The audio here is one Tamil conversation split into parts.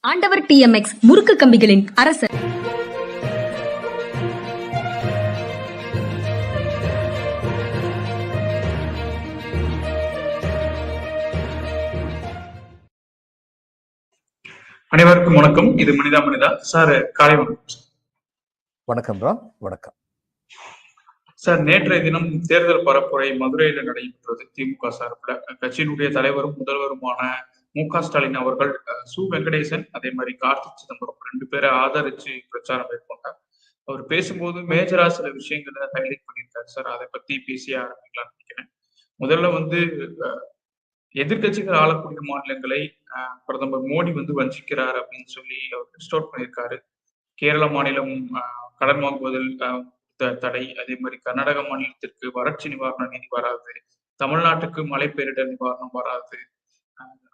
ஆண்டவர் டிஎம்எக்ஸ் முறுக்கு கம்பிகளின் அரசர். அனைவருக்கும் வணக்கம். இது மனிதா மனிதா. சார் காலை வணக்கம் ராம். வணக்கம். சார் நேற்றைய தினம் தேர்தல் பரப்புரை மதுரையில நடைபெற்றது. திமுக சார்பில். கட்சியினுடைய தலைவரும் முதல்வருமான மு க. ஸ்டாலின் அவர்கள் சு. வெங்கடேசன் அதே மாதிரி கார்த்திக் சிதம்பரம் ரெண்டு பேரை ஆதரிச்சு பிரச்சாரம் மேற்கொண்டார். அவர் பேசும்போது மேஜரா சில விஷயங்களை ஹைலைட் பண்ணியிருக்காரு சார். அதை பத்தி பேசிய ஆரம்பிக்கலாம்னு நினைக்கிறேன். முதல்ல வந்து எதிர்கட்சிகள் எதிர்க்கட்சிகள் ஆளக்கூடிய மாநிலங்களை பிரதமர் மோடி வந்து வஞ்சிக்கிறார் அப்படின்னு சொல்லி அவர் ரிஸ்டோர் பண்ணியிருக்காரு. கேரள மாநிலம் கடன் வாங்குவதில் த- தடை. அதே மாதிரி கர்நாடக மாநிலத்திற்கு வறட்சி நிவாரண நிதி வராது. தமிழ்நாட்டுக்கு மழை பேரிடர் நிவாரணம் வராது.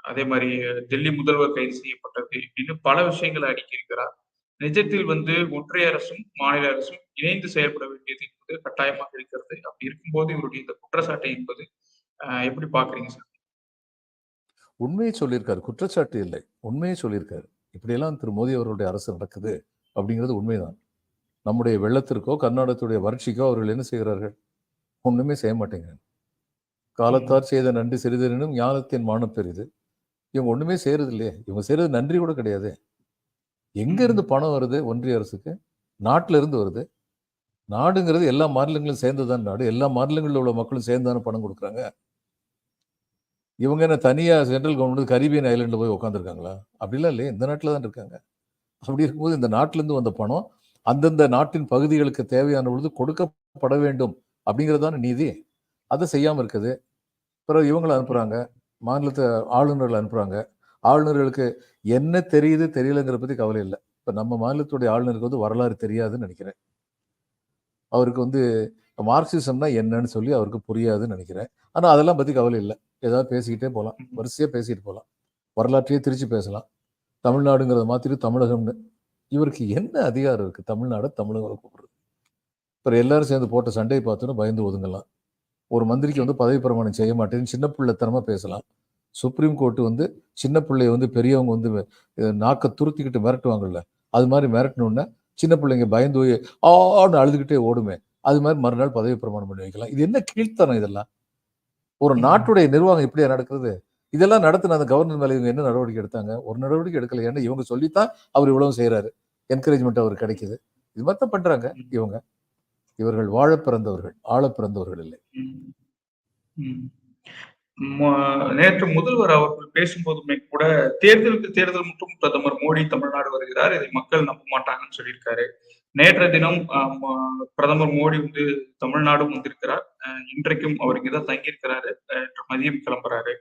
அதே மாதிரி டெல்லி முதல்வர் கைது செய்யப்பட்டது இப்படின்னு பல விஷயங்களை அடுக்கியிருக்கிறார். நிஜத்தில் வந்து ஒன்றிய அரசும் மாநில அரசும் இணைந்து செயல்பட வேண்டியது என்பது கட்டாயமாக இருக்கிறது. அப்படி இருக்கும்போது இவருடைய இந்த குற்றச்சாட்டை என்பது எப்படி பாக்குறீங்க சார்? உண்மையை சொல்லியிருக்காரு. குற்றச்சாட்டு இல்லை. உண்மையை சொல்லியிருக்காரு. இப்படியெல்லாம் திரு மோடி அவர்களுடைய அரசு நடக்குது அப்படிங்கிறது உண்மைதான். நம்முடைய வெள்ளத்திற்கோ கர்நாடகத்துடைய வறட்சிக்கோ அவர்கள் என்ன செய்கிறார்கள்? ஒண்ணுமே செய்ய மாட்டேங்கிறாங்க. காலத்தார் செய்த நன்றி சிறிதெனும் ஞானத்தின் மானம் பெரிது. இவங்க ஒண்ணுமே செய்யறது இல்லையே இவங்க செய்யறது நன்றி கூட கிடையாது. எங்க இருந்து பணம் வருது ஒன்றிய அரசுக்கு? நாட்டுல இருந்து வருது. நாடுங்கிறது எல்லா மாநிலங்களும் சேர்ந்துதான் நாடு. எல்லா மாநிலங்களில் உள்ள மக்களும் சேர்ந்து தானே பணம் கொடுக்குறாங்க. இவங்க என்ன தனியா சென்ட்ரல் கவர்மெண்ட் கரீபியன் ஐலண்டில் போய் உட்காந்துருக்காங்களா அப்படிலாம் இல்லையே. இந்த நாட்டில் தான் இருக்காங்க. அப்படி இருக்கும்போது இந்த நாட்டிலேருந்து வந்த பணம் அந்தந்த நாட்டின் பகுதிகளுக்கு தேவையான பொழுது கொடுக்கப்பட வேண்டும் அப்படிங்கிறதான நீதி. அதை செய்யாமல் இருக்குது. பிறகு இவங்களை அனுப்புகிறாங்க மாநிலத்தை ஆளுநர்கள் அனுப்புகிறாங்க ஆளுநர்களுக்கு என்ன தெரியுது தெரியலங்கிற பற்றி கவலை இல்லை. இப்போ நம்ம மாநிலத்துடைய ஆளுநருக்கு வந்து வரலாறு தெரியாதுன்னு நினைக்கிறேன். அவருக்கு வந்து மார்க்சிசம்னா என்னன்னு சொல்லி அவருக்கு புரியாதுன்னு நினைக்கிறேன். ஆனால் அதெல்லாம் பற்றி கவலை இல்லை. ஏதாவது பேசிக்கிட்டே போகலாம். வரிசையாக பேசிட்டு போகலாம். வரலாற்றையே திருச்சி பேசலாம். தமிழ்நாடுங்கிறத மாற்றிட்டு தமிழகம்னு. இவருக்கு என்ன அதிகாரம் இருக்குது தமிழ்நாடு தமிழகம் கூப்பிடுறது அப்புறம் எல்லாரும் சேர்ந்து போட்ட சண்டையை பார்த்தோன்னு பயந்து ஒதுங்கலாம். ஒரு மந்திரிக்கு வந்து பதவி பிரமாணம் செய்ய மாட்டேன்னு சின்ன பிள்ளைத்தனமா பேசலாம். சுப்ரீம் கோர்ட் வந்து சின்ன பிள்ளைய வந்து பெரியவங்க வந்து நாக்க துருத்திக்கிட்டு மிரட்டுவாங்கல்ல அது மாதிரி மிரட்டணுன்னா சின்ன பிள்ளைங்க பயந்து போய் ஆன்னு அழுதுகிட்டே ஓடுமே அது மாதிரி மறுநாள் பதவி பிரமாணம் பண்ணி வைக்கலாம். இது என்ன கீழ்த்தனம் இதெல்லாம்? ஒரு. நாட்டுடைய நிர்வாகம் இப்படியா நடக்குது இதெல்லாம் நடத்தின அந்த கவர்னர் மேல இவங்க என்ன நடவடிக்கை எடுத்தாங்க? ஒரு நடவடிக்கை எடுக்கல ஏன்னா இவங்க சொல்லித்தான் அவர் இவ்வளவு செய்யறாரு என்கரேஜ்மெண்ட் அவர் கிடைக்குது. இது மாதிரி தான் பண்றாங்க இவங்க. இவர்கள் வாழ பிறந்தவர்கள் ஆழ பிறந்தவர்கள் இல்லை. ம். நேற்று முதல்வர் அவர்கள் பேசும்போதுமே கூட தேர்தலுக்கு தேர்தல் மட்டும் பிரதமர் மோடி தமிழ்நாடு வருகிறார். இதை மக்கள் நம்ப மாட்டாங்கன்னு சொல்லியிருக்காரு. நேற்றைய தினம் பிரதமர் மோடி வந்து தமிழ்நாடும் வந்திருக்கிறார். இன்றைக்கும் அவர் இங்கதான் தங்கியிருக்கிறாரு. மதியம் கிளம்புறாரு.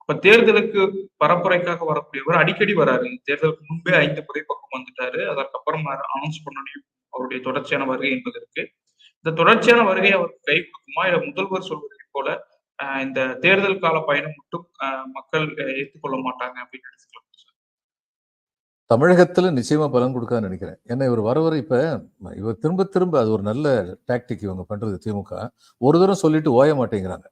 இப்ப தேர்தலுக்கு பரப்புரைக்காக வரக்கூடியவர் அடிக்கடி வராரு. தேர்தலுக்கு முன்பே ஐந்து முறை பக்கம் வந்துட்டாரு. அதற்கப்புறம் அனௌன்ஸ் பண்ணணும் அவருடைய தொடர்ச்சியான வருகை என்பதற்கு இந்த தொடர்ச்சியான வருகை அவருக்கு கை கொடுக்குமா இல்ல முதல்வர் சொல்வதை போல இந்த தேர்தல் கால பயணம் மட்டும் மக்கள் ஏற்றுக்கொள்ள மாட்டாங்க அப்படின்னு எடுத்துக்கலாம். தமிழகத்துல நிச்சயமா பலன் கொடுக்காதுன்னு நினைக்கிறேன். ஏன்னா இவர் வர வர இப்ப இவர் திரும்ப திரும்ப அது ஒரு நல்ல டாக்டிக் இவங்க பண்றது திமுக. ஒரு தூரம் சொல்லிட்டு ஓய மாட்டேங்கிறாங்க.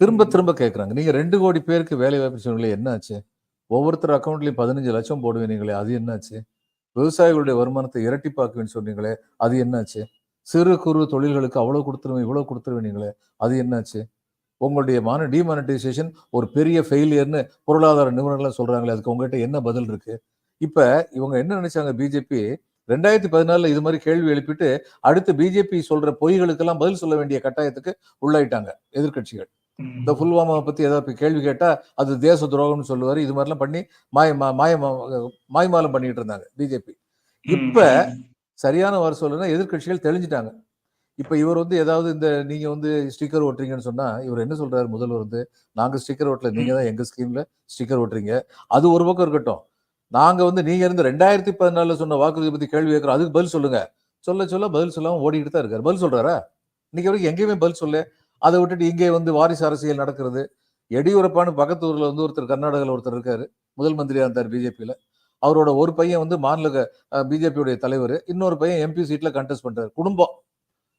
திரும்ப திரும்ப கேட்கறாங்க நீங்க ரெண்டு கோடி பேருக்கு வேலை வாய்ப்பு சொன்னீங்களே என்ன ஆச்சு ஒவ்வொருத்தர் அக்கௌண்ட்லயும் பதினஞ்சு லட்சம் போடுவீங்களே அது என்னாச்சு? விவசாயிகளுடைய வருமானத்தை இரட்டிப்பாக்குவேன்னு சொன்னீங்களே அது என்னாச்சு? சிறு குறு தொழில்களுக்கு அவ்வளவு கொடுத்துருவேன் இவ்வளவு கொடுத்துருவீங்களே அது என்னாச்சு? உங்களுடைய மான டிமானிட்டைசேஷன் ஒரு பெரிய ஃபெயிலியர்னு பொருளாதார நிபுணர்கள்லாம் சொல்றாங்களே அதுக்கு உங்ககிட்ட என்ன பதில் இருக்கு? இப்ப இவங்க என்ன நினைச்சாங்க பிஜேபி ரெண்டாயிரத்தி பதினாலுல இது மாதிரி கேள்வி எழுப்பிட்டு அடுத்து பிஜேபி சொல்ற பொய்களுக்கெல்லாம் பதில் சொல்ல வேண்டிய கட்டாயத்துக்கு உள்ளாயிட்டாங்க எதிர்க்கட்சிகள். இந்த புல்வாமாவை பத்தி ஏதாவது கேள்வி கேட்டா அது தேச துரோகம்னு சொல்லுவாரு இது மாதிரிலாம் பண்ணி மாய மா- மாய மாய்மாலம் பண்ணிட்டு இருந்தாங்க பிஜேபி இப்ப சரியான வர சொல்லுன்னா எதிர்கட்சிகள் தெளிஞ்சிட்டாங்க. இப்போ இவர் வந்து ஏதாவது இந்த நீங்கள் வந்து ஸ்டிக்கர் ஓட்டுறீங்கன்னு சொன்னால் இவர் என்ன சொல்கிறார் முதல்வர் வந்து நாங்கள் ஸ்டிக்கர் ஓட்டல நீங்கள் தான் எங்கள் ஸ்கீமில் ஸ்டிக்கர் ஓட்டுறீங்க. அது ஒரு பக்கம் இருக்கட்டும். நாங்கள் வந்து நீங்கள் இருந்து ரெண்டாயிரத்தி பதினாலில் சொன்ன வாக்குறுதி பற்றி கேள்வி கேட்குறோம் அதுக்கு பதில் சொல்லுங்கள் சொல்ல சொல்ல பதில் சொல்லாமல் ஓடிக்கிட்டு தான் இருக்கார். பதில் சொல்கிறாரா இன்னைக்கு வரைக்கும் எங்கேயுமே பதில் சொல்ல அதை விட்டுட்டு இங்கே வந்து வாரிசு அரசியல் நடக்கிறது. எடியூரப்பான்னு பக்கத்து ஊரில் வந்து ஒருத்தர் கர்நாடகாவில் ஒருத்தர் இருக்கார். முதல் மந்திரியாக இருந்தார் பிஜேபியில். அவரோட ஒரு பையன் வந்து மாநில பிஜேபியுடைய தலைவர். இன்னொரு பையன் எம்பி சீட்ல கண்டெஸ்ட் பண்றாரு. குடும்பம்.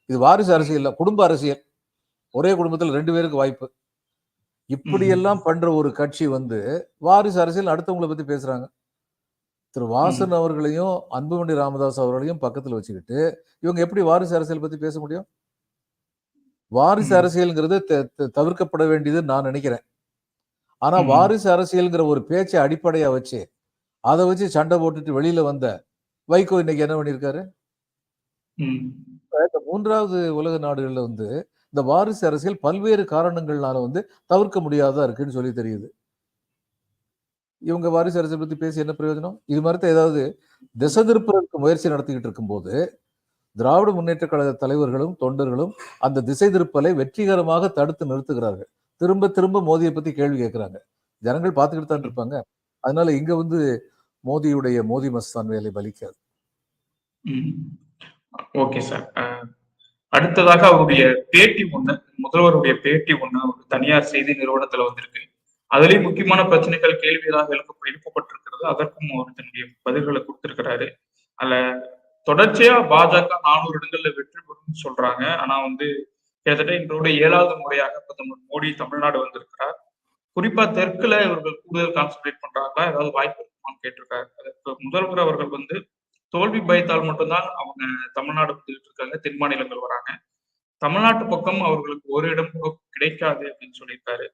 இது வாரிசு அரசியல் இல்ல குடும்ப அரசியல். ஒரே குடும்பத்தில் ரெண்டு பேருக்கு வாய்ப்பு. இப்படியெல்லாம் பண்ற ஒரு கட்சி வந்து வாரிசு அரசியல் அடுத்தவங்களை பத்தி பேசுறாங்க. திரு வாசன் அவர்களையும் அன்புமணி ராமதாஸ் அவர்களையும் பக்கத்துல வச்சுக்கிட்டு இவங்க எப்படி வாரிசு அரசியல் பத்தி பேச முடியும்? வாரிசு. அரசியல்ங்கிறது தவிர்க்கப்பட வேண்டியது நான் நினைக்கிறேன். ஆனா ம். வாரிசு அரசியல்ங்கிற ஒரு பேச்சை அடிப்படையா வச்சு அதை வச்சு சண்டை போட்டுட்டு வெளியில வந்த வைகோ இன்னைக்கு என்ன பண்ணியிருக்காரு? மூன்றாவது உலக நாடுகள்ல வந்து இந்த வாரிசு அரசியல் பல்வேறு காரணங்கள்னால வந்து தவிர்க்க முடியாததா இருக்குன்னு சொல்லி தெரியுது. இவங்க வாரிசு அரசியல் பத்தி பேசி என்ன பிரயோஜனம்? இது மாதிரி ஏதாவது திசை திருப்புறதுக்கு முயற்சி நடத்திக்கிட்டு இருக்கும்போது திராவிட முன்னேற்ற கழக தலைவர்களும் தொண்டர்களும் அந்த திசை திருப்பலை வெற்றிகரமாக தடுத்து நிறுத்துகிறார்கள். திரும்ப திரும்ப மோதியை பத்தி கேள்வி கேட்கிறாங்க. ஜனங்கள் பார்த்துக்கிட்டு தான் இருப்பாங்க. அதனால இங்க வந்து மோதியுடைய மோதி மஸ்தான் வேலை பலிக்காது. Okay sir. அடுத்ததாக அவருடைய பேட்டி ஒண்ணு முதல்வருடைய பேட்டி ஒண்ணு ஒரு தனியார் செய்தி நிறுவனத்துல வந்திருக்கு. அதுலயும் முக்கியமான பிரச்சனைகள் கேள்விகளாக எழுப்ப எழுப்பப்பட்டிருக்கிறது. அதற்கும் அவர் தன்னுடைய பதில்களை கொடுத்திருக்கிறாரு. அதுல தொடர்ச்சியா பாஜக நானூறு இடங்கள்ல வெற்றி பெறும்னு சொல்றாங்க. ஆனா வந்து கிட்டத்தட்ட இன்றோட ஏழாவது முறையாக பிரதமர் மோடி தமிழ்நாடு வந்திருக்கிறார். குறிப்பா தெற்குல இவர்கள் கூடுதல் கான்சென்ட்ரேட் பண்றாங்களா? ஏதாவது வாய்ப்பு இருக்குமான்னு கேட்டிருக்காரு. அதற்கு முதல்வர் அவர்கள் வந்து தோல்வி பயத்தால் மட்டும்தான் அவங்க தமிழ்நாடு வந்துட்டு இருக்காங்க. தென் மாநிலங்கள் வராங்க. தமிழ்நாட்டு பக்கம் அவர்களுக்கு ஒரு இடம் கூட கிடைக்காது அப்படின்னு சொல்லியிருக்காரு.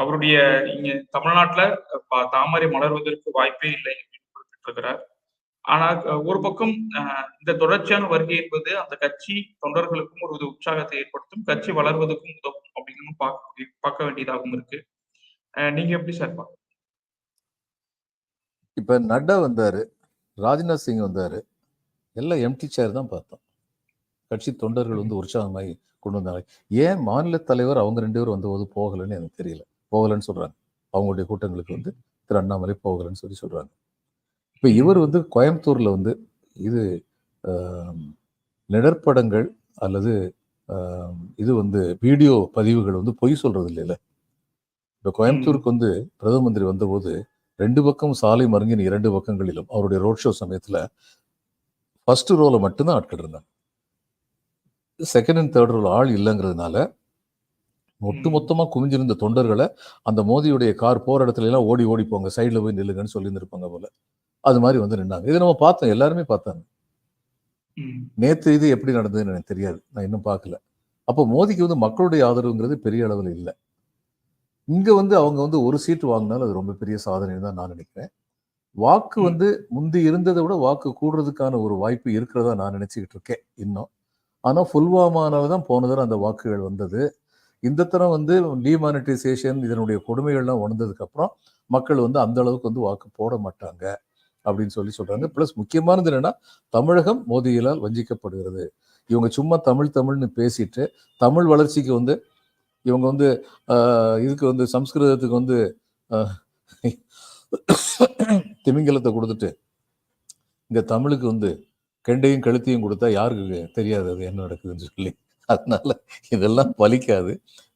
அவருடைய இங்க தமிழ்நாட்டுல தாமரை மலர்வதற்கு வாய்ப்பே இல்லை அப்படின்னு குறிப்பிட்டிருக்கிறார். ஆனால் ஒரு பக்கம் இந்த தொடர்ச்சியான வருகை என்பது அந்த கட்சி தொண்டர்களுக்கும் ஒரு உற்சாகத்தை ஏற்படுத்தும் கட்சி வளர்வதற்கும் உதவும் அப்படின்னு பார்க்க பார்க்க வேண்டியதாகவும் இருக்கு. நீங்க எப்படி சார் பாக்க- இப்ப நட்டா வந்தாரு ராஜ்நாத் சிங் வந்தாரு எல்லாம் எம்டி சேர் தான் பார்த்தோம். கட்சி தொண்டர்கள் வந்து உற்சாகமாகி கொண்டு வந்தாங்க. ஏன் மாநில தலைவர் அவங்க ரெண்டு பேரும் வந்தபோது போகலைன்னு எனக்கு தெரியல. போகலைன்னு சொல்றாங்க. அவங்களுடைய கூட்டங்களுக்கு வந்து திரு அண்ணாமலை போகலைன்னு சொல்லி சொல்றாங்க. இப்ப இவர் வந்து கோயம்புத்தூர்ல வந்து இது நிழற்படங்கள் அல்லது இது வந்து வீடியோ பதிவுகள் வந்து பொய் சொல்றது இல்லைல்ல இப்ப கோயம்புத்தூருக்கு வந்து பிரதம மந்திரி வந்தபோது ரெண்டு பக்கம் சாலை மருங்கின் இரண்டு பக்கங்களிலும் அவருடைய ரோட் ஷோ சமயத்துல ஃபர்ஸ்ட் ரோல மட்டும்தான் ஆட்கள் இருந்தாங்க. செகண்ட் அண்ட் தேர்ட் ரோல ஆள் இல்லைங்கிறதுனால ஒட்டு மொத்தமா குமிஞ்சிருந்த தொண்டர்களை அந்த மோதியுடைய கார் போற இடத்துல எல்லாம் ஓடி ஓடி போங்க சைடுல போய் நில்லுங்கன்னு சொல்லி இருப்பாங்க போல. அது மாதிரி வந்து நின்னாங்க. இதை நம்ம பார்த்தோம் எல்லாருமே பார்த்தாங்க. நேத்து இது எப்படி நடந்ததுன்னு எனக்கு தெரியாது. நான் இன்னும் பார்க்கல. அப்போ மோதிக்கு வந்து மக்களுடைய ஆதரவுங்கிறது பெரிய அளவில் இல்லை. இங்க வந்து அவங்க வந்து ஒரு சீட்டு வாங்கினாலும் அது ரொம்ப பெரிய சாதனைன்னு தான் நான் நினைக்கிறேன். வாக்கு. வந்து முந்தி இருந்ததை விட வாக்கு கூடுறதுக்கான ஒரு வாய்ப்பு இருக்கிறதா நான் நினைச்சுக்கிட்டு இருக்கேன் இன்னும். ஆனா புல்வாமானால தான் போன தடவை அந்த வாக்குகள் வந்தது. இந்த தரம் வந்து டிமானிட்டைசேஷன் இதனுடைய கொடுமைகள்லாம் உணர்ந்ததுக்கு அப்புறம் மக்கள் வந்து அந்த அளவுக்கு வந்து வாக்கு போட மாட்டாங்க. அப்படின்னு சொல்லி சொல்றாங்க. பிளஸ் முக்கியமானது என்னன்னா தமிழகம் மோதியிலால் வஞ்சிக்கப்படுகிறது. இவங்க சும்மா தமிழ் தமிழ்னு பேசிட்டு தமிழ் வளர்ச்சிக்கு வந்து இவங்க வந்து ஆஹ், இதுக்கு வந்து சம்ஸ்கிருதத்துக்கு வந்து திமிங்கலத்தை கொடுத்துட்டு இங்க தமிழுக்கு வந்து கெண்டையும் கழுத்தையும் கொடுத்தா யாருக்கு தெரியாது அது என்ன நடக்குதுன்னு சொல்லி. அதனால இதெல்லாம் பலிக்காது.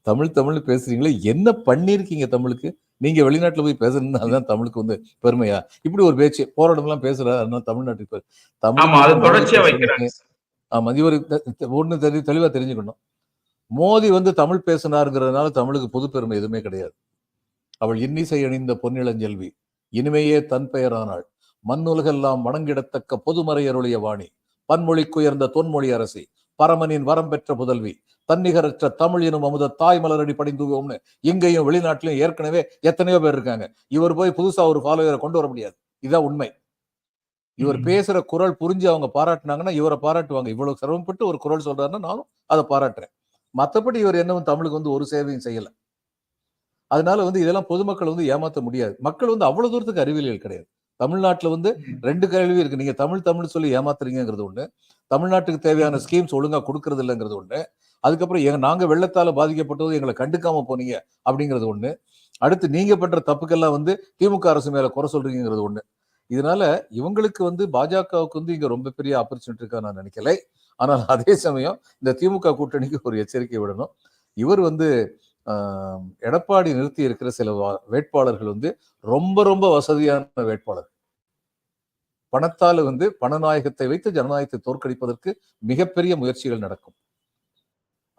தமிழ் தமிழ்னு பேசுறீங்களே என்ன பண்ணிருக்கீங்க தமிழுக்கு? நீங்க வெளிநாட்டுல போய் பேசுறதுன்னா அதுதான் தமிழுக்கு வந்து பெருமையா? இப்படி ஒரு பேச்சு போராட்டம்லாம் பேசுறாரு அதனால தமிழ்நாட்டுக்கு பெரு- ஆமா இவர் ஒண்ணு தெரி தெளிவா தெரிஞ்சுக்கணும். மோடி வந்து தமிழ் பேசினாருங்கிறதுனால தமிழுக்கு பொது பெருமை எதுவுமே கிடையாது. அவள் இன்னிசை அணிந்த பொன்னிளஞ்செல்வி இனிமையே தன் பெயரானாள். மண்ணுலகெல்லாம் வணங்கிடத்தக்க பொதுமறை அருளிய வாணி பன்மொழிக்குயர்ந்த தொன்மொழி அரசி பரமனின் வரம் பெற்ற புதல்வி. தன்னிகரற்ற தமிழ் எனும் அமுத தாய் மலரடி படிந்துவோம்னு இங்கேயும் வெளிநாட்டிலும் ஏற்கனவே எத்தனையோ பேர் இருக்காங்க. இவர் போய் புதுசா ஒரு ஃபாலோவரை கொண்டு வர முடியாது. இதான் உண்மை. இவர். பேசுற குரல் புரிஞ்சு அவங்க பாராட்டுனாங்கன்னா இவரை பாராட்டுவாங்க. இவ்வளவு சிரமப்பட்டு ஒரு குரல் சொல்றாருன்னா நானும் அதை பாராட்டுறேன். மத்தபடி இவர் என்னவும் தமிழுக்கு வந்து ஒரு சேவையும் செய்யல. அதனால வந்து இதெல்லாம் பொதுமக்கள் வந்து ஏமாத்த முடியாது. மக்கள் வந்து அவ்வளவு தூரத்துக்கு அறிவியல் கிடையாது. தமிழ்நாட்டுல வந்து. ரெண்டு கேள்வி இருக்கு. நீங்க தமிழ் தமிழ் சொல்லி ஏமாத்துறீங்கிறது ஒண்ணு. தமிழ்நாட்டுக்கு தேவையான ஸ்கீம்ஸ் ஒழுங்கா கொடுக்கறது இல்லைங்கிறது ஒண்ணு. அதுக்கப்புறம் எங்க நாங்க வெள்ளத்தால பாதிக்கப்பட்டது எங்களை கண்டுக்காம போனீங்க அப்படிங்கிறது ஒண்ணு. அடுத்து நீங்க பண்ற தப்புக்கெல்லாம் வந்து திமுக அரசு மேல குறை சொல்றீங்கிறது ஒண்ணு. இதனால இவங்களுக்கு வந்து பாஜகவுக்கு வந்து இங்க ரொம்ப பெரிய ஆப்பர்ச்சுனிட்டி இருக்கா நான் நினைக்கலை. ஆனால் அதே சமயம் இந்த திமுக கூட்டணிக்கு ஒரு எச்சரிக்கை விடணும். இவர் வந்து எடப்பாடி நிறுத்தி இருக்கிற சில வேட்பாளர்கள் வந்து ரொம்ப ரொம்ப வசதியான வேட்பாளர் பணத்தால வந்து பணநாயகத்தை வைத்து ஜனநாயகத்தை தோற்கடிப்பதற்கு மிகப்பெரிய முயற்சிகள் நடக்கும்.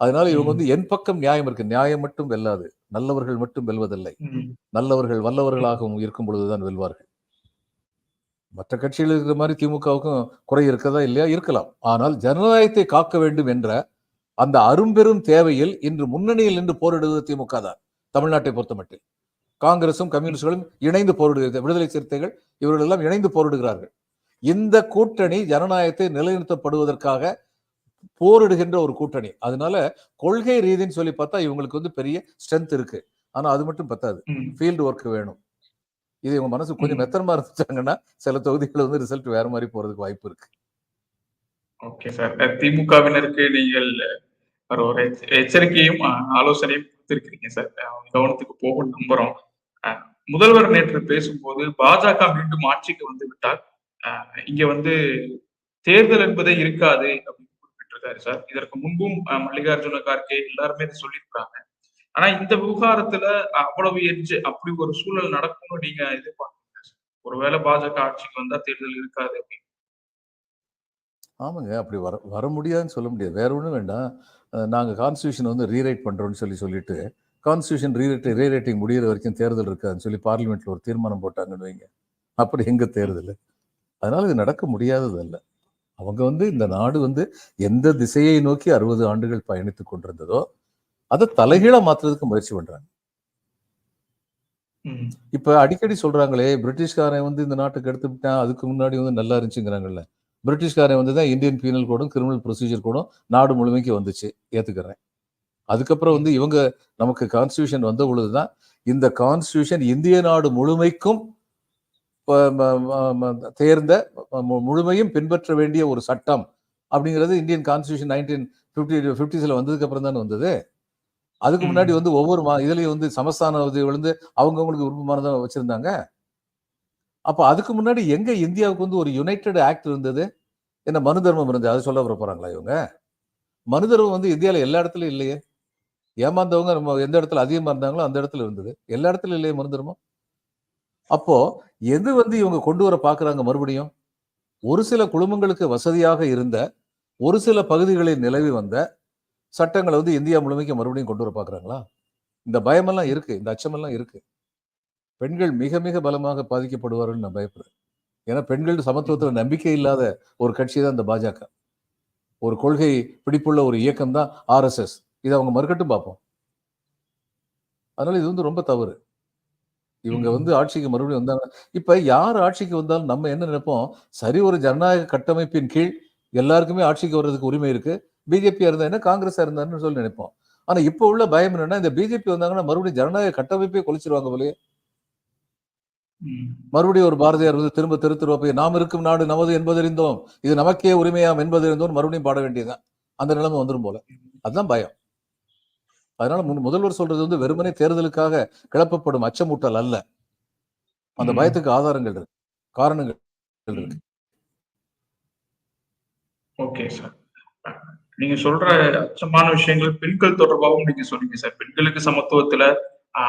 அதனால இவங்க. வந்து என் பக்கம் நியாயம் இருக்கு. நியாயம் மட்டும் வெல்லாது. நல்லவர்கள் மட்டும் வெல்வதில்லை. நல்லவர்கள் வல்லவர்களாகவும் இருக்கும் பொழுதுதான் வெல்வார்கள். மற்ற கட்சிகள் இருக்கிற மாதிரி திமுகவுக்கும் குறை இருக்கதா இல்லையா? இருக்கலாம். ஆனால் ஜனநாயகத்தை காக்க வேண்டும் என்ற அந்த அரும்பெரும் தேவையில் இன்று முன்னணியில் நின்று போரிடுவது திமுக தான் தமிழ்நாட்டை பொறுத்தமட்டில். காங்கிரசும் கம்யூனிஸ்டுகளும் இணைந்து போரிடுகிறது விடுதலை சிறுத்தைகள் இவர்கள் எல்லாம் இணைந்து போரிடுகிறார்கள். இந்த கூட்டணி ஜனநாயகத்தை நிலைநிறுத்தப்படுவதற்காக போரிடுகின்ற ஒரு கூட்டணி. அதனால கொள்கை ரீதின்னு சொல்லி பார்த்தா இவங்களுக்கு வந்து பெரிய ஸ்ட்ரென்த் இருக்கு. ஆனா அது மட்டும் பத்தாது. ஃபீல்டு ஒர்க் வேணும். இது இவங்க மனசு கொஞ்சம். மெத்தனமா இருந்துச்சாங்கன்னா சில தொகுதிகள் வந்து ரிசல்ட் வேற மாதிரி போறதுக்கு வாய்ப்பு இருக்கு. ஓகே சார் திமுகவினருக்கு நீங்கள் ஒரு எச்சரிக்கையும் ஆலோசனையும் கொடுத்திருக்கிறீங்க சார் அவங்க கவனத்துக்கு போகும் நம்புறோம். முதல்வர் நேற்று பேசும்போது பாஜக மீண்டும் ஆட்சிக்கு வந்து விட்டால் இங்க வந்து தேர்தல் என்பதே இருக்காது அப்படின்னு குறிப்பிட்டிருக்காரு சார் இதற்கு முன்பும் மல்லிகார்ஜுன கார்கே எல்லாருமே இதை சொல்லியிருக்காங்க ஆனா இந்த விவகாரத்துல அவ்வளவு எட்ஜ் அப்படி ஒரு சூழல் நடக்கும்னு நீங்க எதிர்பார்க்கீங்க சார் ஒருவேளை பாஜக ஆட்சிக்கு வந்தா தேர்தல் இருக்காது அப்படின்னு. ஆமாங்க. அப்படி வர வர முடியாதுன்னு சொல்ல முடியாது. வேற ஒன்றும் வேண்டாம். அஹ் நாங்க கான்ஸ்டியூஷன் வந்து ரீரைட் பண்றோம்னு சொல்லி சொல்லிட்டு கான்ஸ்டியூஷன் ரீரைட் ரீரைட்டிங் முடியிற வரைக்கும் தேர்தல் இருக்காதுன்னு சொல்லி பார்லிமெண்ட்ல ஒரு தீர்மானம் போட்டாங்கன்னு வைங்க. அப்படி எங்க தேர்தல்? அதனால இது நடக்க முடியாதது அல்ல. அவங்க வந்து இந்த நாடு வந்து எந்த திசையை நோக்கி அறுபது ஆண்டுகள் பயணித்துக் கொண்டிருந்ததோ அதை தலைகீழா மாத்துறதுக்கு முயற்சி பண்றாங்க. இப்ப அடிக்கடி சொல்றாங்களே பிரிட்டிஷ்காரன் வந்து இந்த நாட்டுக்கு எடுத்து விட்டான் அதுக்கு முன்னாடி வந்து நல்லா இருந்துச்சுங்கிறாங்கல்ல. பிரிட்டிஷ்காரன் வந்து தான் இந்தியன் பீனல் கோடும் கிரிமினல் ப்ரொசீஜர் கோடும் நாடு முழுமைக்கு வந்துச்சு. ஏத்துக்கிறேன். அதுக்கப்புறம் வந்து இவங்க நமக்கு கான்ஸ்டியூஷன் வந்த பொழுதுதான் இந்த கான்ஸ்டியூஷன் இந்திய நாடு முழுமைக்கும் தேர்ந்த முழுமையும் பின்பற்ற வேண்டிய ஒரு சட்டம் அப்படிங்கிறது இந்தியன் கான்ஸ்டியூஷன் நைன்டீன் பிப்டி பிப்டிஸ்ல வந்ததுக்கு அப்புறம் தானே வந்தது. அதுக்கு. முன்னாடி வந்து ஒவ்வொரு மா இதுலயும் வந்து சமஸ்தான வந்து அவங்கவுங்களுக்கு விருப்பமானதான் வச்சிருந்தாங்க. அப்போ அதுக்கு முன்னாடி எங்க இந்தியாவுக்கு வந்து ஒரு யுனைடெட் ஆக்ட் இருந்தது? என்ன மனு தர்மம் இருந்தது? அது சொல்ல வர போறாங்களா இவங்க? மனு தர்மம் வந்து இந்தியாவில் எல்லா இடத்துலையும் இல்லையே. ஏமாந்தவங்க நம்ம எந்த இடத்துல அதிகமாக இருந்தாங்களோ அந்த இடத்துல இருந்தது. எல்லா இடத்துலையும் இல்லையே மனு தர்மம்? அப்போ எது வந்து இவங்க கொண்டு வர பார்க்குறாங்க மறுபடியும்? ஒரு சில குழுமங்களுக்கு வசதியாக இருந்த ஒரு சில பகுதிகளில் நிலவி வந்த சட்டங்களை வந்து இந்தியா முழுமைக்கு மறுபடியும் கொண்டு வர பார்க்குறாங்களா இந்த பயமெல்லாம் இருக்கு. இந்த அச்சமெல்லாம் இருக்கு. பெண்கள் மிக மிக பலமாக பாதிக்கப்படுவார்கள் நான் பயப்படுறேன். ஏன்னா பெண்கள் சமத்துவத்துல நம்பிக்கை இல்லாத ஒரு கட்சி தான் இந்த பாஜக. ஒரு கொள்கை பிடிப்புள்ள ஒரு இயக்கம் தான் ஆர்எஸ்எஸ் இதை அவங்க மறுக்கட்டும் பார்ப்போம். அதனால இது வந்து ரொம்ப தவறு. இவங்க வந்து ஆட்சிக்கு மறுபடியும் வந்தாங்க இப்ப யார் ஆட்சிக்கு வந்தாலும் நம்ம என்ன நினைப்போம்? சரி ஒரு ஜனநாயக கட்டமைப்பின் கீழ் எல்லாருக்குமே ஆட்சிக்கு வர்றதுக்கு உரிமை இருக்கு. பிஜேபியா இருந்தா என்ன காங்கிரஸா இருந்தாருன்னு சொல்லி நினைப்போம். ஆனா இப்ப உள்ள பயம் என்னன்னா இந்த பிஜேபி வந்தாங்கன்னா மறுபடியும் ஜனநாயக கட்டமைப்பே கொலைச்சிருவாங்க போலயே. மறுபடியும் ஒரு பாரதியார் வந்து திரும்ப திருத்துருவா போய் நாம் இருக்கும் நாடு நமது என்பதறிந்தோம். இது நமக்கே உரிமையாம் என்பதறிந்தோம். மறுபடியும் பாட வேண்டியதுதான். அந்த நிலைமை வந்துரும் போல. அதுதான் பயம். அதனால முதல்வர் சொல்றது வந்து வெறுமனே தேர்தலுக்காக கிளப்பப்படும் அச்சமூட்டல் அல்ல. அந்த. பயத்துக்கு ஆதாரங்கள் இருக்கு. காரணங்கள் இருக்கு. Okay sir. நீங்க சொல்ற அச்சமான விஷயங்கள் பெண்கள் தொடர்பாகவும் நீங்க சொன்னீங்க சார். பெண்களுக்கு சமத்துவத்துல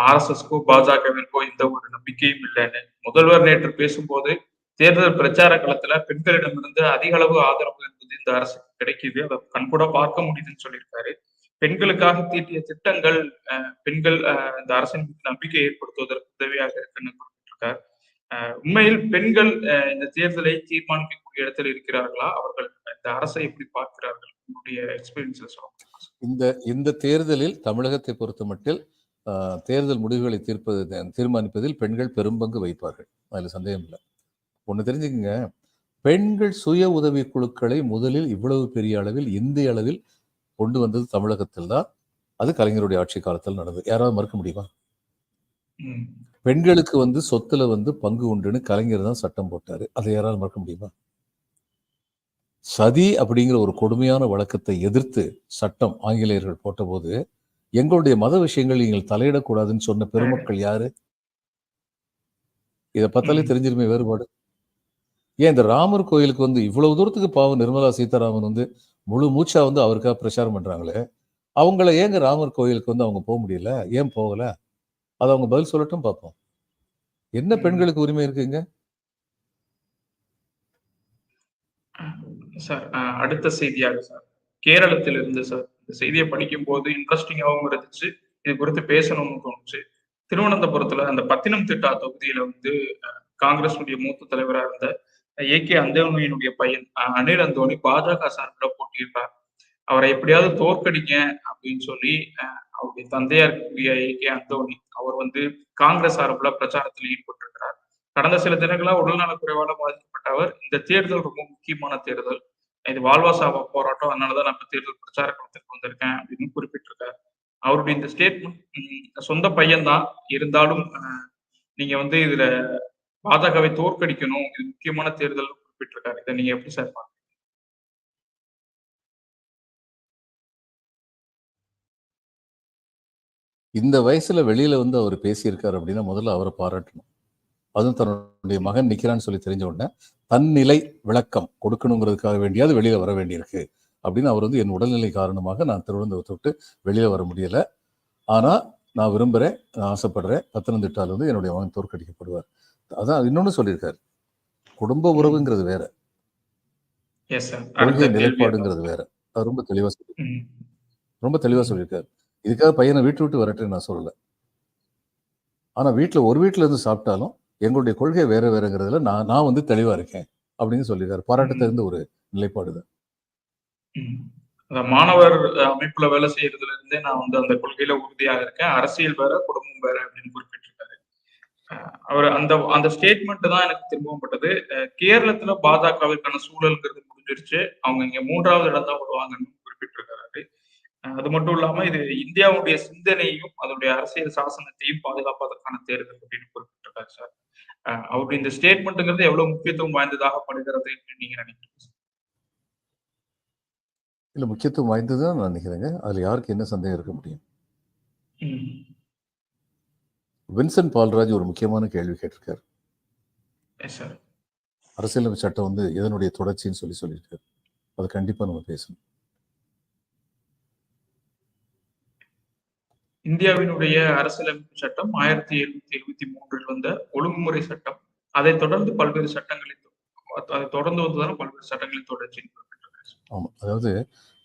ஆர்எஸ்எஸ்க்கோ பாஜகவிற்கோ எந்த ஒரு நம்பிக்கையும் இல்லைன்னு. முதல்வர் நேற்று பேசும்போது தேர்தல் பிரச்சார களத்துல பெண்களிடமிருந்து அதிக அளவு ஆதரவு என்பது இந்த அரசுக்கு கிடைக்குது. அதை கண்கூட பார்க்க முடியுதுன்னு சொல்லியிருக்காரு. பெண்களுக்காக தீட்டிய திட்டங்கள் பெண்கள் இந்த அரசின் மீது நம்பிக்கை ஏற்படுத்துவதற்கு உதவியாக இருக்குன்னு குறிப்பிட்டிருக்கார். உண்மையில் பெண்கள் இந்த தேர்தலை தீர்மானிக்கக்கூடிய இடத்தில் இருக்கிறார்களா? அவர்கள் இந்த அரசை எப்படி பார்க்கிறார்கள்? உங்களுடைய எக்ஸ்பீரியன்ஸ்ல சொல்லுங்க. இந்த இந்த தேர்தலில் தமிழகத்தை பொறுத்த மட்டில் தேர்தல் முடிவுகளை தீர்ப்பது தீர்மானிப்பதில் பெண்கள் பெரும்பங்கு வைப்பார்கள் அதுல சந்தேகம் இல்லை. ஒண்ணு தெரிஞ்சுக்கங்க. பெண்கள் சுய உதவி குழுக்களை முதலில் இவ்வளவு பெரிய அளவில் இந்திய அளவில் கொண்டு வந்தது தமிழகத்தில் தான். அது கலைஞருடைய ஆட்சி காலத்தில் நடந்தது. யாராவது மறுக்க முடியுமா? பெண்களுக்கு வந்து சொத்துல வந்து பங்கு உண்டுன்னு கலைஞர் தான் சட்டம் போட்டாரு. அதை யாராவது மறக்க முடியுமா? சதி அப்படிங்கிற ஒரு கொடுமையான வழக்கத்தை எதிர்த்து சட்டம் ஆங்கிலேயர்கள் போட்டபோது எங்களுடைய மத விஷயங்கள் நீங்கள் தலையிடக்கூடாதுன்னு சொன்ன பெருமக்கள் யாரு? இதை பார்த்தாலே. தெரிஞ்சிருமே வேறுபாடு. ஏன் இந்த ராமர் கோயிலுக்கு வந்து இவ்வளவு தூரத்துக்கு பாவம் நிர்மலா சீதாராமன் வந்து முழு மூச்சா வந்து அவருக்காக பிரச்சாரம் பண்றாங்களே? அவங்கள ஏங்க ராமர் கோயிலுக்கு வந்து அவங்க போக முடியல? ஏன் போகல? அதை அவங்க பதில் சொல்லட்டும் பார்ப்போம். என்ன. பெண்களுக்கு உரிமை இருக்குங்க சார் அடுத்த செய்தியாக சார். கேரளத்தில் இருந்து சார். இந்த செய்தியை படிக்கும் போது இன்ட்ரெஸ்டிங்காகவும் இருந்துச்சு. இது குறித்து பேசணும்னு தோணுச்சு. திருவனந்தபுரத்துல அந்த பத்தினம் திட்டா தொகுதியில வந்து காங்கிரஸுடைய மூத்த தலைவரா இருந்த ஏ கே அந்தோனியினுடைய பையன் அஹ், அனில் அந்தோனி பாஜக சார்பில் போட்டியிடுறார். அவரை எப்படியாவது தோற்கடிங்க அப்படின்னு சொல்லி அஹ், அவருடைய தந்தையா இருக்கக்கூடிய ஏ கே அந்தோனி அவர் வந்து காங்கிரஸ் சார்பில் பிரச்சாரத்தில் ஈடுபட்டிருக்கிறார். கடந்த சில தினங்களா உடல்நலக்குறைவால பாதிக்கப்பட்ட அவர் இந்த தேர்தல் ரொம்ப முக்கியமான தேர்தல். இது வாழ்வா சாவா போராட்டம். அதனாலதான் நான் இப்போ தேர்தல் பிரச்சார களத்துக்கு வந்திருக்கேன் அப்படின்னு குறிப்பிட்டிருக்காரு. அவருடைய இந்த ஸ்டேட்மெண்ட் சொந்த பையன்தான். இருந்தாலும் நீங்க வந்து இதுல பாஜகவை தோற்கடிக்கணும். இது முக்கியமான தேர்தல் குறிப்பிட்டிருக்காரு. இதை நீங்க எப்படி சார் பாருங்க இந்த வயசுல வெளியில வந்து அவர் பேசியிருக்காரு அப்படின்னா முதல்ல அவரை பாராட்டணும். அதுவும் தன்னுடைய மகன் நிக்கிறான்னு சொல்லி தெரிஞ்ச உடனே தன்னிலை விளக்கம் கொடுக்கணுங்கிறதுக்காக வேண்டியாவது வெளியில வர வேண்டியிருக்கு. அப்படின்னு அவர் வந்து என் உடல்நிலை காரணமாக நான் திருவனந்தபுரத்தை விட்டு வெளியில வர முடியல. ஆனா நான் விரும்புறேன் நான் ஆசைப்படுறேன். பத்தனந்திட்டால வந்து என்னுடைய மகன் தோற்கடிக்கப்படுவார். அதான் இன்னொன்னு சொல்லியிருக்காரு. குடும்ப உறவுங்கிறது வேற. கொள்கை நிலைப்பாடுங்கிறது வேற. அது ரொம்ப தெளிவா சொல்லி ரொம்ப தெளிவா சொல்லியிருக்காரு. இதுக்காக பையனை வீட்டு விட்டு வரட்டுன்னு நான் சொல்லல. ஆனா வீட்டுல ஒரு வீட்டுல இருந்து சாப்பிட்டாலும் எங்களுடைய கொள்கை வேற வேறங்கிறதுல நான் நான் வந்து தெளிவா இருக்கேன் அப்படின்னு சொல்லியிருக்காரு. பாராட்ட தெரிந்த ஒரு நிலைப்பாடு தான். மாணவர் அமைப்புல வேலை செய்யறதுல இருந்தே நான் வந்து அந்த கொள்கையில உறுதியாக இருக்கேன். அரசியல் வேற குடும்பம் வேற அப்படின்னு குறிப்பிட்டிருக்காரு. அவர் அந்த அந்த ஸ்டேட்மெண்ட் தான் எனக்கு திரும்பவும் பட்டது. கேரளத்துல பாஜகவிற்கான சூழல்ங்கிறது முடிஞ்சிருச்சு. அவங்க இங்க மூன்றாவது இடம் தான் வருவாங்கன்னு குறிப்பிட்டிருக்காரு. அது மட்டும் இல்லாம இது இந்தியாவுடைய சிந்தனையையும் அதனுடைய அரசியல் சாசனத்தையும் பாதுகாப்பதற்கான தேர்தல் அப்படின்னு குறிப்பிட்டிருக்காரு சார். அவருடைய இந்த ஸ்டேட்மெண்ட்ங்கிறது எவ்வளவு முக்கியத்துவம் வாய்ந்ததாக படுகிறது அப்படின்னு நீங்க நினைக்கிறீங்க இல்ல முக்கியத்துவம் வாய்ந்ததுதான் நான் நினைக்கிறேங்க. அதுல யாருக்கு என்ன சந்தேகம் இருக்க முடியும். வின்சென்ட் பால்ராஜ் ஒரு முக்கியமான கேள்வி கேட்டிருக்காரு. அரசியலமைப்பு சட்டம் வந்து எதனுடைய தொடர்ச்சின்னு சொல்லி சொல்லியிருக்காரு. அது கண்டிப்பா நம்ம பேசணும். இந்தியாவினுடைய அரசியலமைப்பு சட்டம் ஆயிரத்தி எழுநூத்தி எழுபத்தி மூன்றில் வந்த ஒழுங்குமுறை சட்டம். அதை தொடர்ந்து பல்வேறு சட்டங்களை அதை தொடர்ந்து வந்ததான பல்வேறு சட்டங்களின் தொடர்ச்சி ஆமாம் அதாவது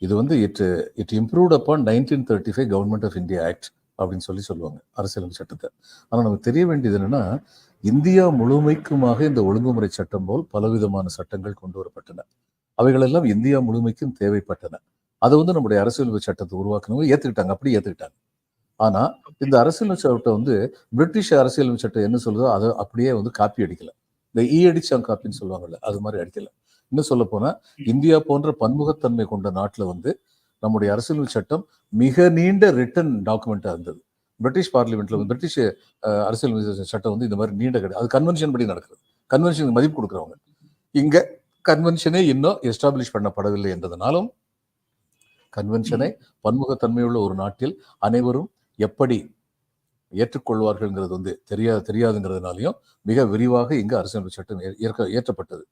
இது வந்து it it improved upon nineteen thirty five government of India act அப்படின்னு சொல்லி சொல்லுவாங்க அரசியலமைப்பு சட்டத்தை. ஆனால் நமக்கு தெரிய வேண்டியது என்னன்னா இந்தியா முழுமைக்குமாக இந்த ஒழுங்குமுறை சட்டம் போல் பலவிதமான சட்டங்கள் கொண்டு வரப்பட்டன. அவைகளெல்லாம் இந்தியா முழுமைக்கும் தேவைப்பட்டன. அதை வந்து நம்முடைய அரசியலமைப்பு சட்டத்தை உருவாக்குனவங்க ஏத்துக்கிட்டாங்க. அப்படி ஏற்றுக்கிட்டாங்க ஆனா இந்த அரசியலமைப்பு சட்டம் வந்து பிரிட்டிஷ் அரசியலமைப்பு சட்டம் என்ன சொல்லுதோ அதை அப்படியே வந்து காப்பி அடிக்கல. இந்த ஈ அடிச்சாங்க காப்பின்னு சொல்லுவாங்கல்ல அது மாதிரி அடிக்கல. இன்னும் சொல்ல போனா இந்தியா போன்ற பன்முகத்தன்மை கொண்ட நாட்டுல வந்து நம்முடைய அரசியலமைப்பு சட்டம் மிக நீண்ட ரிட்டன் டாக்குமெண்டா இருந்தது. பிரிட்டிஷ் பார்லிமெண்ட்ல வந்து பிரிட்டிஷ் அஹ், அரசியலமைப்பு சட்டம் வந்து இந்த மாதிரி நீண்ட கிடையாது. அது கன்வென்ஷன் படி நடக்கிறது கன்வென்ஷனுக்கு மதிப்பு கொடுக்குறவங்க. இங்க கன்வென்ஷனே இன்னும் எஸ்டாப்ளிஷ் பண்ணப்படவில்லை என்றதனாலும் கன்வென்ஷனை பன்முகத்தன்மையுள்ள ஒரு நாட்டில் அனைவரும் எப்படி ஏற்றுக்கொள்வார்கள்ங்கிறது வந்து தெரியா தெரியாதுங்கிறதுனாலையும் மிக விரிவாக இங்கு அரசியலமைப்பு சட்டம் ஏற்க ஏற்றப்பட்டது.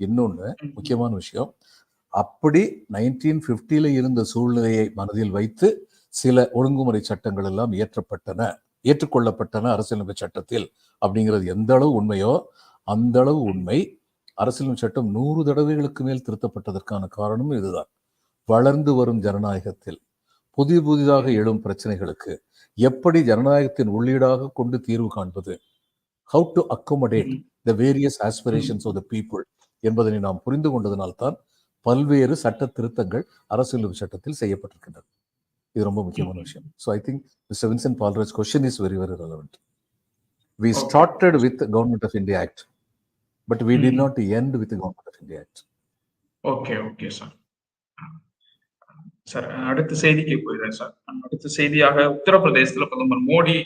இன்னொன்னு முக்கியமான விஷயம் அப்படி நைன்டீன் பிப்டியில இருந்த சூழ்நிலையை மனதில் வைத்து சில ஒழுங்குமுறை சட்டங்கள் எல்லாம் இயற்றப்பட்டன ஏற்றுக்கொள்ளப்பட்டன அரசியலமைப்பு சட்டத்தில். அப்படிங்கிறது எந்த அளவு உண்மையோ அந்த அளவு உண்மை அரசியலமைப்பு சட்டம் நூறு தடவைகளுக்கு மேல் திருத்தப்பட்டதற்கான காரணமும் இதுதான். வளர்ந்து வரும் ஜனநாயகத்தில் புதிய புதிதாக எழும் பிரச்சனைகளுக்கு எப்படி ஜனநாயகத்தின் உள்ளீடாக கொண்டு தீர்வு காண்பது? How to accommodate the various aspirations of the people என்பதனை நாம் புரிந்து கொண்டதனால்தான் பல்வேறு சட்ட திருத்தங்கள் அரசியலமைப்பு சட்டத்தில் செய்யப்பட்டிருக்கின்றன. இது ரொம்ப முக்கியமான விஷயம். So I think mister Vincent Paulraj question is very very relevant we. Started with government of India act but we did. Not end with government of India act okay okay sir sir அடுத்த செய்திக்கு போயிடுறேன் சார். அடுத்த செய்தியாக உத்தரப்பிரதேசத்துல பிரதமர் மோடி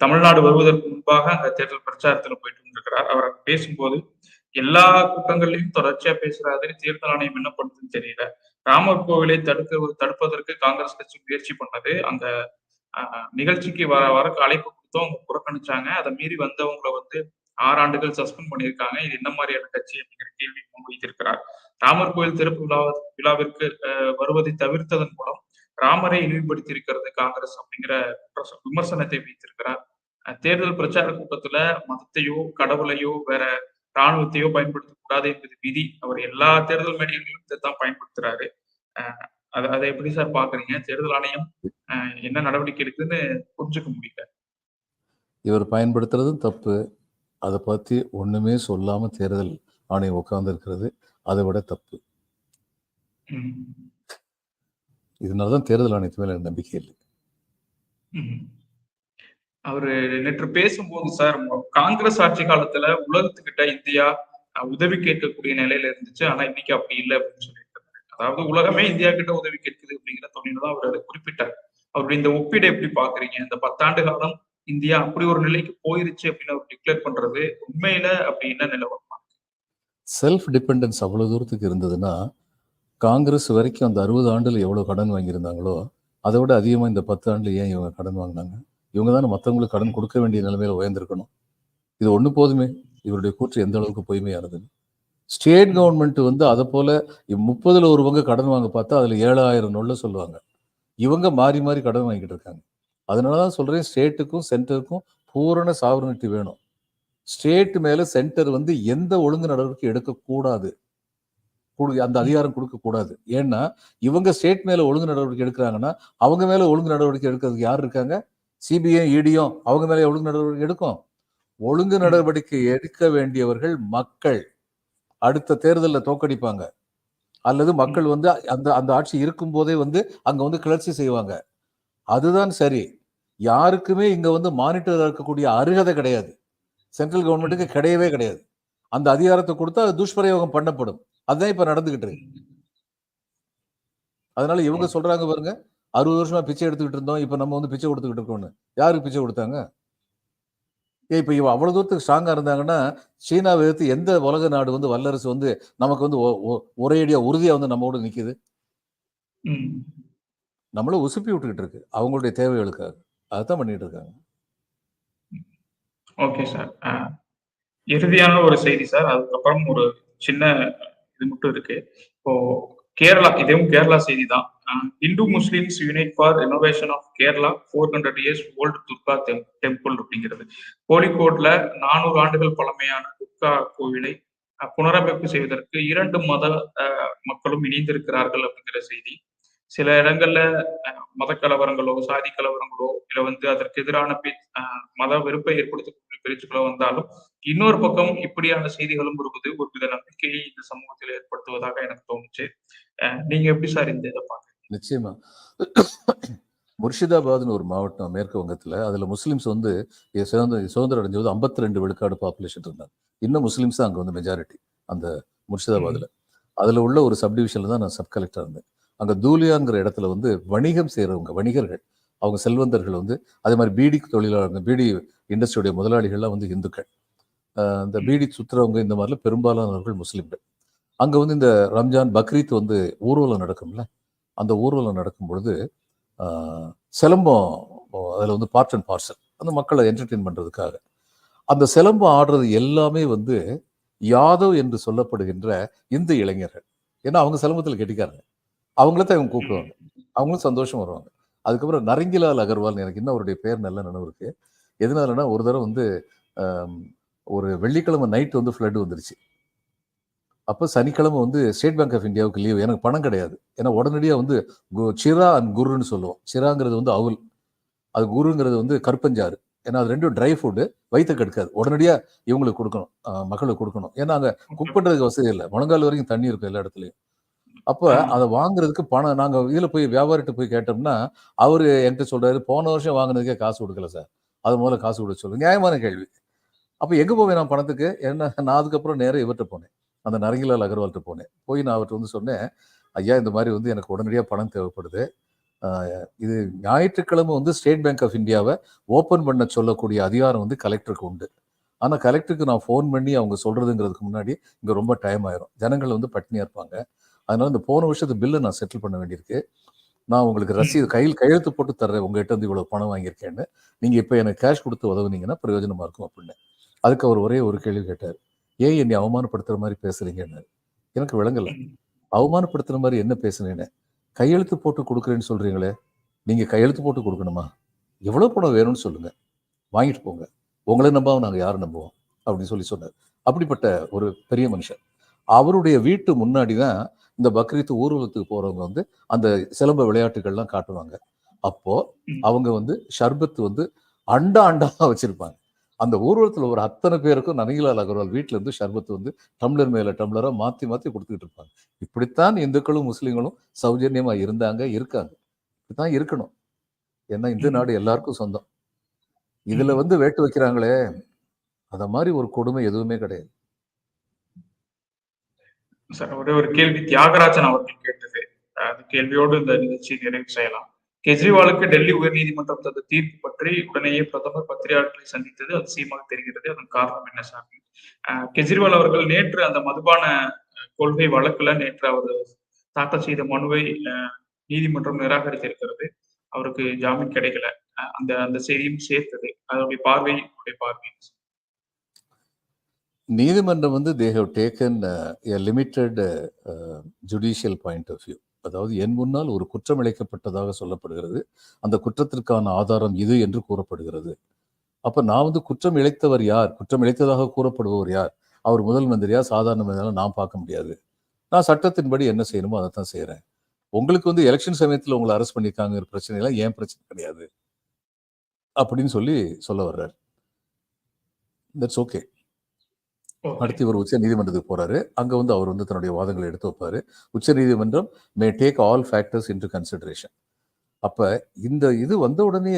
தமிழ்நாடு வருவதற்கு முன்பாக அங்க தேர்தல் பிரச்சாரத்துல போயிட்டு இருந்திருக்கிறார் அவர் பேசும்போது எல்லா கூட்டங்கள்லயும் தொடர்ச்சியா பேசுறாரு தேர்தல் ஆணையம் என்ன பண்ணுதுன்னு தெரியல. ராமர் கோவிலை தடுக்க தடுப்பதற்கு காங்கிரஸ் கட்சி முயற்சி பண்ணது. அந்த நிகழ்ச்சிக்கு வர வரக்கு அழைப்பு கொடுத்தோம் அவங்க புறக்கணிச்சாங்க. அதை மீறி வந்தவங்களை வந்து ஆறு ஆண்டுகள் சஸ்பெண்ட் பண்ணியிருக்காங்க. இது என்ன மாதிரியான கட்சி அப்படிங்கிற கேள்வி முன்வைத்திருக்கிறார் ராமர் கோயில் திறப்பு விழா விழாவிற்கு அஹ், வருவதை தவிர்த்ததன் மூலம் ராமரை இழிவுபடுத்தி இருக்கிறது காங்கிரஸ் அப்படிங்கிற விமர்சனத்தை வைத்திருக்கிறார். அஹ், தேர்தல் பிரச்சார கூட்டத்துல மதத்தையோ கடவுளையோ வேற ராணுவத்தையோ பயன்படுத்தக்கூடாது என்பது விதி. அவர் எல்லா தேர்தல் மேடைகளிலும் இதைத்தான் பயன்படுத்துறாரு. அதை அதை எப்படி சார் பாக்குறீங்க? தேர்தல் ஆணையம் அஹ், என்ன நடவடிக்கை எடுக்குதுன்னு புரிஞ்சுக்க முடியல. இவர் பயன்படுத்துறதும் தப்பு. அதை பத்தி ஒண்ணுமே சொல்லாம தேர்தல் ஆணையம் உட்கார்ந்து இருக்கிறது அதை விட தப்பு. இதனால தான் தேர்தல் ஆணையத்து மேல நம்பிக்கை இல்லை. அவரு நேற்று பேசும்போது சார் காங்கிரஸ் ஆட்சி காலத்துல உலகத்துக்கிட்ட இந்தியா உதவி கேட்கக்கூடிய நிலையில இருந்துச்சு. ஆனா இன்னைக்கு அப்படி இல்லை அப்படின்னு சொல்லியிருக்காரு அதாவது உலகமே இந்தியா கிட்ட உதவி கேட்குது அப்படிங்கிற தொழில தான் அவர் அதை குறிப்பிட்டார். அவருடைய இந்த ஒப்பீடை எப்படி பாக்குறீங்க இந்த பத்தாண்டு காலம் இந்தியா அப்படி ஒரு நிலைக்கு போயிருச்சு அப்படின்னு அவர் டிக்ளேர் பண்றது உண்மையில அப்படி என்ன நிலவரம்? செல்ஃப் டிபெண்டன்ஸ் அவ்வளோ தூரத்துக்கு இருந்ததுன்னா காங்கிரஸ் வரைக்கும் அந்த அறுபது ஆண்டில் எவ்வளோ கடன் வாங்கியிருந்தாங்களோ அதை விட அதிகமாக இந்த பத்து ஆண்டில் ஏன் இவங்க கடன் வாங்கினாங்க? இவங்க தானே மற்றவங்களுக்கு கடன் கொடுக்க வேண்டிய நிலைமையில் உயர்ந்திருக்கணும். இது ஒன்று போதுமே. இவருடைய கூற்று எந்த அளவுக்கு பொய்மையானதுன்னு. ஸ்டேட் கவர்மெண்ட் வந்து அதை போல முப்பதில் ஒரு பங்கு கடன் வாங்க பார்த்தா அதில் ஏழாயிரம் நொல்ல சொல்லுவாங்க. இவங்க மாறி மாறி கடன் வாங்கிட்டு இருக்காங்க. அதனாலதான் சொல்கிறேன் ஸ்டேட்டுக்கும் சென்டருக்கும் பூரண சாவரனிட்டி வேணும். ஸ்டேட் மேல சென்டர் வந்து எந்த ஒழுங்கு நடவடிக்கை எடுக்கக்கூடாது. குடு- அந்த அதிகாரம் கொடுக்க கூடாது ஏன்னா இவங்க ஸ்டேட் மேல ஒழுங்கு நடவடிக்கை எடுக்கிறாங்கன்னா அவங்க மேல ஒழுங்கு நடவடிக்கை எடுக்கிறதுக்கு யார் இருக்காங்க? சிபிஐ இடியும் அவங்க மேல ஒழுங்கு நடவடிக்கை எடுக்கும். ஒழுங்கு நடவடிக்கை எடுக்க வேண்டியவர்கள் மக்கள். அடுத்த தேர்தலில் தோக்கடிப்பாங்க. அல்லது மக்கள் வந்து அந்த அந்த ஆட்சி இருக்கும் போதே வந்து அங்க வந்து கிளர்ச்சி செய்வாங்க. அதுதான் சரி. யாருக்குமே இங்க வந்து மானிட்டர் இருக்கக்கூடிய அருகதை கிடையாது. சென்ட்ரல் கவர்மெண்ட்டுக்கு கிடையவே கிடையாது. அந்த அதிகாரத்தை கொடுத்தா அது துஷ்பிரயோகம் பண்ணப்படும். அதுதான் இப்ப நடந்துகிட்டு இருக்கு. அதனால இவங்க சொல்றாங்க பாருங்க அறுபது வருஷமா பிச்சை எடுத்துக்கிட்டு இருந்தோம் இப்ப நம்ம வந்து பிச்சை கொடுத்துக்கிட்டு இருக்கோம்னு. யாருக்கு பிச்சை கொடுத்தாங்க? ஏன் இப்ப இவ அவ்வளவு தூரத்துக்கு ஸ்ட்ராங்கா இருந்தாங்கன்னா சீனாவை எதிர்த்து எந்த உலக நாடு வந்து வல்லரசு வந்து நமக்கு வந்து ஒ- ஒ- ஒரேடியா உறுதியா வந்து நம்மோட நிக்குது? ம். நம்மள உசுப்பி விட்டுக்கிட்டு இருக்கு. அவங்களுடைய தேவைகளுக்காக. அதான் பண்ணிட்டு இருக்காங்க. ஓகே சார் இறுதியான ஒரு செய்தி சார் அதுக்கப்புறம் ஒரு சின்ன இது மட்டும் இருக்கு. இப்போ கேரளா இதுவும் கேரளா செய்தி தான் Hindu Muslims unite for renovation of Kerala four hundred years old Durga temple அப்படிங்கிறது. கோழிக்கோட்ல நானூறு ஆண்டுகள் பழமையான துர்கா கோவிலை புனரமைப்பு செய்வதற்கு இரண்டு மத மக்களும் இணைந்திருக்கிறார்கள் அப்படிங்கிற செய்தி. சில இடங்கள்ல அஹ், மத கலவரங்களோ சாதி கலவரங்களோ இல்ல வந்து அதற்கு எதிரான பே- மத வெறுப்பை ஏற்படுத்தக்கூடிய பேச்சுக்களோ வந்தாலும் இன்னொரு பக்கம் இப்படியான செய்திகளும் வருவது ஒருவித நம்பிக்கையை இந்த சமூகத்தில் ஏற்படுத்துவதாக எனக்கு தோணுச்சு. நீங்க எப்படி சார் இந்த இதை பாக்குறீங்க நிச்சயமா. முர்ஷிதாபாத்னு ஒரு மாவட்டம் மேற்கு வங்கத்துல அதுல முஸ்லிம்ஸ் வந்து சுதந்திர சுதந்திரம் அடைஞ்சது ஐம்பத்தி ரெண்டு விழுக்காடு பாப்புலேஷன் இருந்தாங்க. இன்னும் முஸ்லிம்ஸ் தான் அங்க வந்து மெஜாரிட்டி அந்த முர்ஷிதாபாத்ல. அதுல உள்ள ஒரு சப் டிவிஷன்ல தான் நான் சப் கலெக்டர் இருந்தேன். அங்க தூலியாங்கிற இடத்துல வந்து வணிகம் செய்யறவங்க வணிகர்கள் அவங்க செல்வந்தர்கள் வந்து அதே மாதிரி பீடி தொழிலாளர்கள் பீடி இண்டஸ்ட்ரியுடைய முதலாளிகள்லாம் வந்து இந்துக்கள். இந்த பீடி சுத்துறவங்க இந்த மாதிரிலாம் பெரும்பாலானவர்கள் முஸ்லிம்கள். அங்க வந்து இந்த ரம்ஜான் பக்ரீத் வந்து ஊர்வலம் நடக்கும்ல? அந்த ஊர்வலம் நடக்கும் பொழுது சிலம்பம் அதில் வந்து பார்ட் அண்ட் பார்சல் அந்த மக்களை என்டர்டெயின் பண்றதுக்காக. அந்த சிலம்பம் ஆடுறது எல்லாமே வந்து யாதவ் என்று சொல்லப்படுகின்ற இந்து இளைஞர்கள். ஏன்னா அவங்க சிலம்பத்தில் கெட்டிக்காரங்க. அவங்கள தான் இவங்க கூப்பிடுவாங்க. அவங்களும் சந்தோஷம் வருவாங்க. அதுக்கப்புறம் நரங்கிலால் அகர்வால் எனக்கு இன்னும் அவருடைய பேர் நல்ல நினைவு இருக்கு. எதனாலன்னா ஒரு தடவை வந்து ஒரு வெள்ளிக்கிழமை நைட் வந்து ஃப்ளட் வந்துருச்சு. அப்போ சனிக்கிழமை வந்து ஸ்டேட் பேங்க் ஆஃப் இந்தியாவுக்கு லீவ் எனக்கு பணம் கிடையாது. ஏன்னா உடனடியாக வந்து கு- சிரா அண்ட் குருன்னு சொல்லுவோம். சிராங்கிறது வந்து அவுல். அது குருங்கிறது வந்து கருப்பஞ்சாறு. ஏன்னா அது ரெண்டும் ட்ரை ஃபுட்டு வயிற்று கெடுக்காது. உடனடியாக இவங்களுக்கு கொடுக்கணும். ஆஹ் மக்களுக்கு கொடுக்கணும். ஏன்னா அங்கே குக் பண்ணுறதுக்கு வசதி இல்லை. முழங்கால் வரைக்கும் தண்ணி இருக்கும் எல்லா இடத்துலையும். அப்போ அதை வாங்குறதுக்கு பணம் நாங்கள் இதில் போய் வியாபாரிட்ட போய் கேட்டோம்னா அவர் என்கிட்ட சொல்றாரு போன வருஷம் வாங்கினதுக்கே காசு கொடுக்கல சார். அது முதல்ல காசு கொடுக்க சொல்லு நியாயமான கேள்வி. அப்போ எங்கே போவேன் நான் பணத்துக்கு? என்ன நான் அதுக்கப்புறம் நேரா இவர்கிட்ட போனேன். அந்த நரங்கிலால் அகர்வால்கிட்ட போனேன். போய் நான் அவர்கிட்ட வந்து சொன்னேன் ஐயா இந்த மாதிரி வந்து எனக்கு உடனடியாக பணம் தேவைப்படுது. இது ஞாயிற்றுக்கிழமை வந்து ஸ்டேட் பேங்க் ஆஃப் இந்தியாவை ஓப்பன் பண்ண சொல்லக்கூடிய அதிகாரம் வந்து கலெக்டருக்கு உண்டு. ஆனால் கலெக்டருக்கு நான் ஃபோன் பண்ணி அவங்க சொல்றதுங்கிறதுக்கு முன்னாடி இங்கே ரொம்ப டைம் ஆயிரும். ஜனங்கள் வந்து பட்டினியாக இருப்பாங்க. அதனால இந்த போன வருஷத்து பில்லை நான் செட்டில் பண்ண வேண்டியிருக்கு. நான் உங்களுக்கு ரசீது கையில் கையெழுத்து போட்டு தர்றேன். உங்ககிட்ட இருந்து இவ்வளவு பணம் வாங்கியிருக்கேன்னு. நீங்க இப்போ எனக்கு கேஷ் கொடுத்து உதவுனீங்கன்னா பிரயோஜனமா இருக்கும் அப்படின்னு. அதுக்கு அவர் ஒரே ஒரு கேள்வி கேட்டார். ஏன் என்னை அவமானப்படுத்துற மாதிரி பேசுறீங்கன்னு? எனக்கு விளங்கல. அவமானப்படுத்துற மாதிரி என்ன பேசுனேன்னு? கையெழுத்து போட்டு கொடுக்குறேன்னு சொல்றீங்களே. நீங்க கையெழுத்து போட்டு கொடுக்கணுமா? எவ்வளவு பணம் வேணும்னு சொல்லுங்க. வாங்கிட்டு போங்க. உங்களை நம்பாம நாங்க யாரை நம்புவோம்? அப்படின்னு சொல்லி சொன்னார். அப்படிப்பட்ட ஒரு பெரிய மனுஷன். அவருடைய வீட்டு முன்னாடி தான் இந்த பக்ரீத் ஊர்வலத்துக்கு போறவங்க வந்து அந்த சிலம்ப விளையாட்டுகள்லாம் காட்டுவாங்க. அப்போ அவங்க வந்து ஷர்பத் வந்து அண்டா அண்டாவா வச்சிருப்பாங்க. அந்த ஊர்வலத்துல ஒரு அத்தனை பேருக்கும் நனிலால் அகர்வால் வீட்டுல இருந்து ஷர்பத் வந்து டம்ளர் மேல டம்ளரா மாத்தி மாத்தி கொடுத்துக்கிட்டு இருப்பாங்க. இப்படித்தான் இந்துக்களும் முஸ்லிம்களும் சௌஜன்யமா இருந்தாங்க இருக்காங்க. இப்படித்தான் இருக்கணும். ஏன்னா இந்து. நாடு எல்லாருக்கும் சொந்தம். இதுல வந்து வேட்டு வைக்கிறாங்களே அத மாதிரி ஒரு கொடுமை எதுவுமே கிடையாது. சார் ஒரே ஒரு கேள்வி. தியாகராஜன் அவர்கள் கேட்டது. அந்த கேள்வியோடு இந்த நிகழ்ச்சி நிறைவு செய்யலாம். கெஜ்ரிவாலுக்கு டெல்லி உயர்நீதிமன்றம் தந்த தீர்ப்பு பற்றி உடனேயே பிரதமர் பத்திரிகையாளர்களை சந்தித்தது அதிசயமாக தெரிகிறது. அதன் காரணம் என்ன சார்? கெஜ்ரிவால் அவர்கள் நேற்று அந்த மதுபான கொள்கை வழக்குல நேற்று அவர் தாக்கல் செய்த மனுவை அஹ், நீதிமன்றம் நிராகரித்திருக்கிறது. அவருக்கு ஜாமீன் கிடைக்கல. அஹ், அந்த அந்த செய்தியும் சேர்த்தது. அதனுடைய பார்வை உங்களுடைய பார்வை. நீதிமன்றம் வந்து they have taken a limited judicial point of view அதாவது என் முன்னால் ஒரு குற்றம் இழைக்கப்பட்டதாக சொல்லப்படுகிறது. அந்த குற்றத்திற்கான ஆதாரம் இது என்று கூறப்படுகிறது. அப்போ நான் வந்து குற்றம் இழைத்தவர் யார்? குற்றம் இழைத்ததாக கூறப்படுபவர் யார்? அவர் முதல் மந்திரியா? சாதாரண மந்திரியா நான் பார்க்க முடியாது. நான் சட்டத்தின்படி என்ன செய்யணுமோ அதை தான் செய்கிறேன் உங்களுக்கு வந்து எலெக்ஷன் சமயத்தில் உங்களை அரெஸ்ட் பண்ணியிருக்காங்கிற பிரச்சனைலாம் ஏன் பிரச்சனை கிடையாது? அப்படின்னு சொல்லி சொல்ல வர்றார். தட்ஸ் ஓகே அடுத்து இவர் உச்ச நீதிமன்றத்துக்கு போறாரு. அங்க வந்து அவர் வந்து தன்னுடைய வாதங்களை எடுத்து வைப்பாரு. உச்ச நீதிமன்றம் may take all factors into consideration அப்ப இந்த இது வந்த உடனே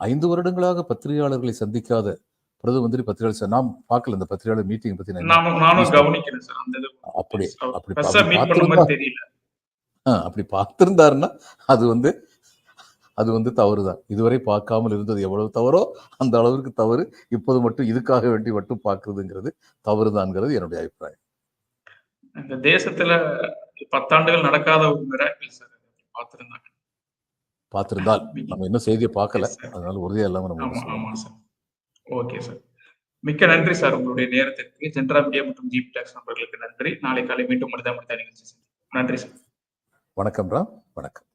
ஐந்து வருடங்களாக பத்திரிகையாளர்களை சந்திக்காத பிரதம மந்திரி பத்திரிகையாளர் நாம் பார்க்கல இந்த பத்திரிகையாளர் மீட்டிங் பத்தி அப்படி அப்படி அப்படி பார்த்திருந்தாருன்னா அது வந்து அது வந்து தவறுதான். இதுவரை பார்க்காமல் இருந்தது எவ்வளவு தவறோ அந்த அளவிற்கு தவறு. இப்போது மட்டும் இதுக்காக வேண்டி மட்டும் பார்க்கிறதுங்கிறது தவறுதான்ங்கிறது என்னுடைய அபிப்பிராயம். இந்த தேசத்துல பத்தாண்டுகள் நடக்காத ஒரு மிராக்கிள் சார் பார்த்திருந்தாங்க பார்த்திருந்தால். நம்ம இன்னும் செய்தியை பார்க்கல. அதனால உறுதியா இல்லாம நம்ம ஓகே சார் மிக்க நன்றி சார் உங்களுடைய நேரத்திற்கு. ஜென்ரா மீடியா மற்றும் ஜிபி டாக்ஸ் நண்பர்களுக்கு நன்றி. நாளை காலை மீண்டும் மனிதா மனிதா நிகழ்ச்சி நன்றி சார் வணக்கம் ராம். வணக்கம்.